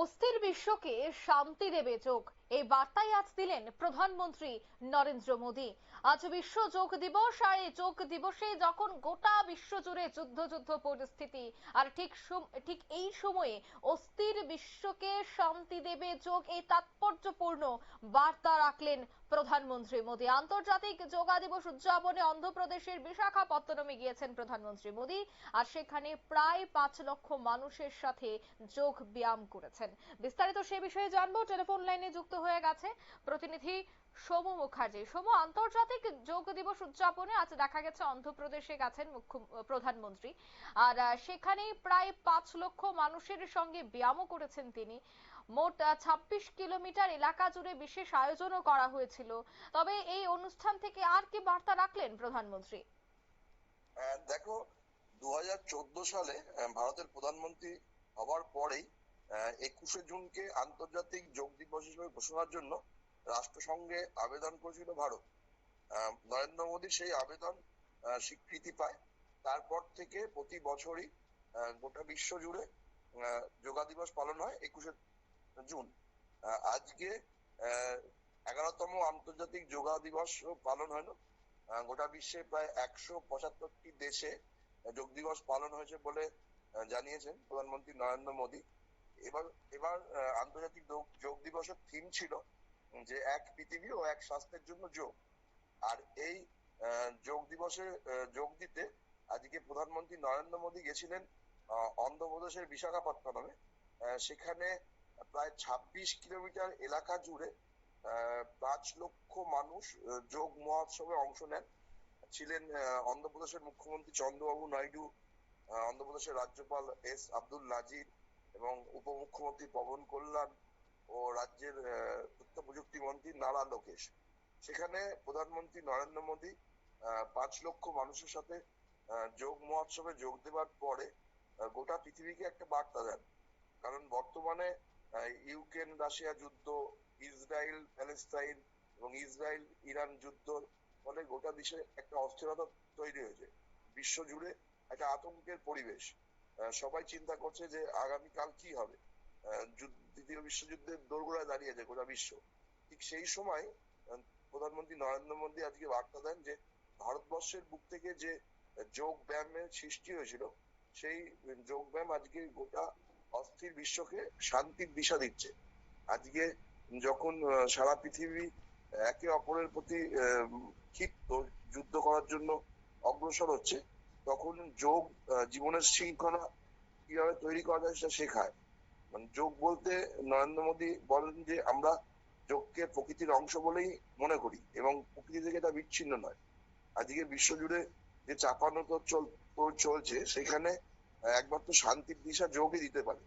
অস্থির বিশ্বকে শান্তি দেবে যোগ এই বার্তাই আজ দিলেন প্রধানমন্ত্রী নরেন্দ্র মোদী। আজ বিশ্ব যোগ দিবস, আর এই যোগ দিবসে যখন গোটা বিশ্ব জুড়ে যুদ্ধ যুদ্ধ পরিস্থিতি, আর ঠিক ঠিক এই সময়ে অস্থির বিশ্বকে শান্তি দেবে যোগ, এই তাৎপর্যপূর্ণ বার্তা রাখলেন প্রধানমন্ত্রী মোদী। আন্তর্জাতিক যোগা দিবস উদযাপনে অন্ধ্রপ্রদেশের বিশাখাপত্তনমে গিয়েছেন প্রধানমন্ত্রী মোদী, আর সেখানে প্রায় পাঁচ লক্ষ মানুষের সাথে যোগ ব্যায়াম করেছেন। বিস্তারিত সে বিষয়ে জানব। টেলিফোন লাইনে যুক্ত হয়ে গেছে। প্রতিনিধি সোমু মুখার্জি। সোমু, আন্তর্জাতিক যোগ দিবস উদযাপনে আজ দেখা গেছে অন্ধ্রপ্রদেশে গেছেন মুখ্য, প্রধানমন্ত্রী। আর সেখানে প্রায় পাঁচ লক্ষ মানুষের সঙ্গে ব্যায়ামও করেছেন তিনি। মোট ছাব্বিশ কিলোমিটার এলাকা জুড়ে বিশেষ আয়োজনও করা হয়েছিল। তবে এই অনুষ্ঠান থেকে আর কি বার্তা রাখলেন প্রধানমন্ত্রী? দেখো, দু হাজার চোদ্দ সালে ভারতের প্রধানমন্ত্রী হওয়ার পরেই একুশে জুনকে আন্তর্জাতিক যোগ দিবস হিসেবে ঘোষণার জন্য রাষ্ট্রসংঘে আবেদন করেছিল ভারত। নরেন্দ্র মোদী সেই আবেদন স্বীকৃতি পায়। তারপর থেকে প্রতি বছরই গোটা বিশ্ব জুড়ে যোগা দিবস পালন হয় একুশে জুন। আজকে এগারোতম আন্তর্জাতিক যোগা দিবস পালন হলো গোটা বিশ্বে প্রায় একশো পঁচাত্তরটি দেশে যোগ দিবস পালন হয়েছে বলে জানিয়েছেন প্রধানমন্ত্রী নরেন্দ্র মোদী। এবার এবার আন্তর্জাতিক যোগ- দিবসের থিম ছিল যে এক পৃথিবী ও এক স্বাস্থ্যের জন্য যোগ। আর এই যোগ দিবসে যোগ দিতে আজকে প্রধানমন্ত্রী নরেন্দ্র মোদী গেছিলেন অন্ধ্রপ্রদেশের বিশাখাপত্তনমে। সেখানে প্রায় ছাব্বিশ কিলোমিটার এলাকা জুড়ে পাঁচ লক্ষ মানুষ যোগ মহোৎসবে অংশ নেন। ছিলেন অন্ধ্রপ্রদেশের মুখ্যমন্ত্রী চন্দ্রবাবু নাইডু অন্ধ্রপ্রদেশের রাজ্যপাল এস আব্দুল নাজির এবং উপমুখ্যমন্ত্রী পবন কল্যাণ ও রাজ্যের তথ্য প্রযুক্তি মন্ত্রী নারা লোকেশ। সেখানে প্রধানমন্ত্রী নরেন্দ্র মোদী পাঁচ লক্ষ মানুষের সাথে যোগ মহোৎসবে যোগ দেওয়ার পরে গোটা পৃথিবীকে একটা বার্তা দেন। কারণ বর্তমানে ইউক্রেন, রাশিয়া যুদ্ধ, ইসরায়েল, প্যালেস্তাইন এবং ইসরায়েল, ইরান যুদ্ধ ফলে গোটা দেশে একটা অস্থিরতা তৈরি হয়েছে। বিশ্ব জুড়ে একটা আতঙ্কের পরিবেশ। সবাই চিন্তা করছে যে আগামীকাল কি হবে? দ্বিতীয় বিশ্বযুদ্ধের দোরগোড়ায় দাঁড়িয়েছে গোটা বিশ্ব। ঠিক সেই সময় প্রধানমন্ত্রী নরেন্দ্র মোদী আজকে বার্তা দেন যে ভারতবর্ষের বুক থেকে যে যোগ ব্যায়ামের সৃষ্টি হয়েছিল, সেই যোগ ব্যায়াম আজকে গোটা অস্থির বিশ্বকে শান্তির দিশা দিচ্ছে। আজকে যখন সারা পৃথিবী একে অপরের প্রতি ক্ষিপ্ত, যুদ্ধ করার জন্য অগ্রসর হচ্ছে তখন যোগ জীবনের শৃঙ্খলা কীভাবে তৈরি করা যায় সেটা শেখায়। মানে যোগ বলতে নরেন্দ্র মোদী বলেন যে, আমরা যোগকে প্রকৃতির অংশ বলেই মনে করি এবং প্রকৃতি থেকে এটা বিচ্ছিন্ন নয়। আজকে বিশ্বজুড়ে যে চাপানো চলছে, সেখানে একমাত্র শান্তির দিশা যোগই দিতে পারে।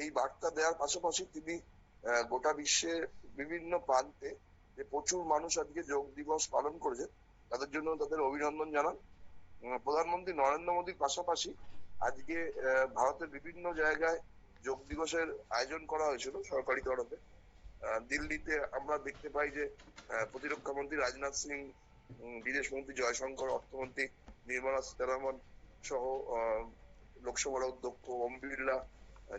এই বার্তা দেওয়ার পাশাপাশি তিনি গোটা বিশ্বের বিভিন্ন প্রান্তে যে প্রচুর মানুষ আজকে যোগ দিবস পালন করেছে তাদের জন্য তাদের অভিনন্দন জানান। প্রধানমন্ত্রী নরেন্দ্র মোদীর পাশাপাশি আজকে ভারতের বিভিন্ন জায়গায় যোগ দিবসের আয়োজন করা হয়েছিল সরকারি তরফে। দিল্লিতে আমরা দেখতে পাই যে প্রতিরক্ষা মন্ত্রী রাজনাথ সিং বিদেশ মন্ত্রী জয়শঙ্কর অর্থমন্ত্রী নির্মলা সীতারামন সহ লোকসভার অধ্যক্ষ ওম বিড়লা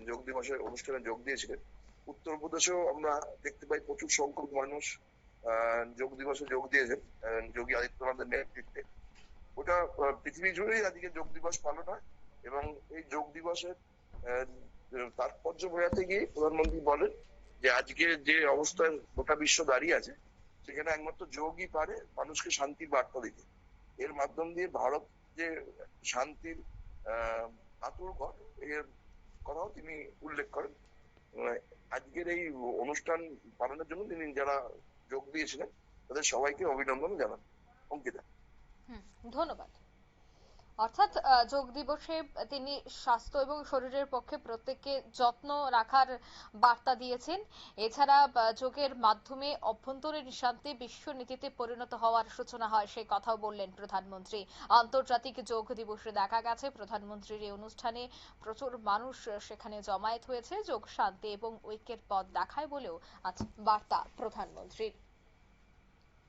যোগ দিবসের অনুষ্ঠানে যোগ দিয়েছিলেন। উত্তরপ্রদেশেও আমরা দেখতে পাই প্রচুর সংখ্যক মানুষ যোগ দিবসে যোগ দিয়েছেন যোগী আদিত্যনাথের নেতৃত্বে। ওটা পৃথিবী জুড়েই আজকে যোগ দিবস পালন হয় এবং এই যোগ দিবসের তাৎপর্য বোঝাতে গিয়ে প্রধানমন্ত্রী বলেন যে আজকে যে অবস্থায় গোটা বিশ্ব দাঁড়িয়ে আছে, সেখানে একমাত্র যোগই পারে মানুষকে শান্তির বার্তা দিতে। এর মাধ্যম দিয়ে ভারত যে শান্তির আতুর ঘর, এর কথাও তিনি উল্লেখ করেন। আজকের এই অনুষ্ঠান পালনের জন্য তিনি যারা যোগ দিয়েছিলেন, তাদের সবাইকে অভিনন্দন জানান। অঙ্কিতা। ধন্যবাদ। অর্থাৎ যোগ দিবসে তিনি স্বাস্থ্য এবং শরীরের পক্ষে প্রত্যেককে যত্ন রাখার বার্তা দিয়েছেন। এছাড়া যোগের মাধ্যমে অভ্যন্তরীণ শান্তি বিশ্ব নীতিতে পরিণত হওয়ার সূচনা হয়, সেই কথাও বললেন প্রধানমন্ত্রী। আন্তর্জাতিক যোগ দিবসে দেখা গেছে, প্রধানমন্ত্রীর এই অনুষ্ঠানে প্রচুর মানুষ সেখানে জমায়েত হয়েছে। যোগ শান্তি এবং ঐক্যের পথ দেখায় বলেও আজ বার্তা প্রধানমন্ত্রীর।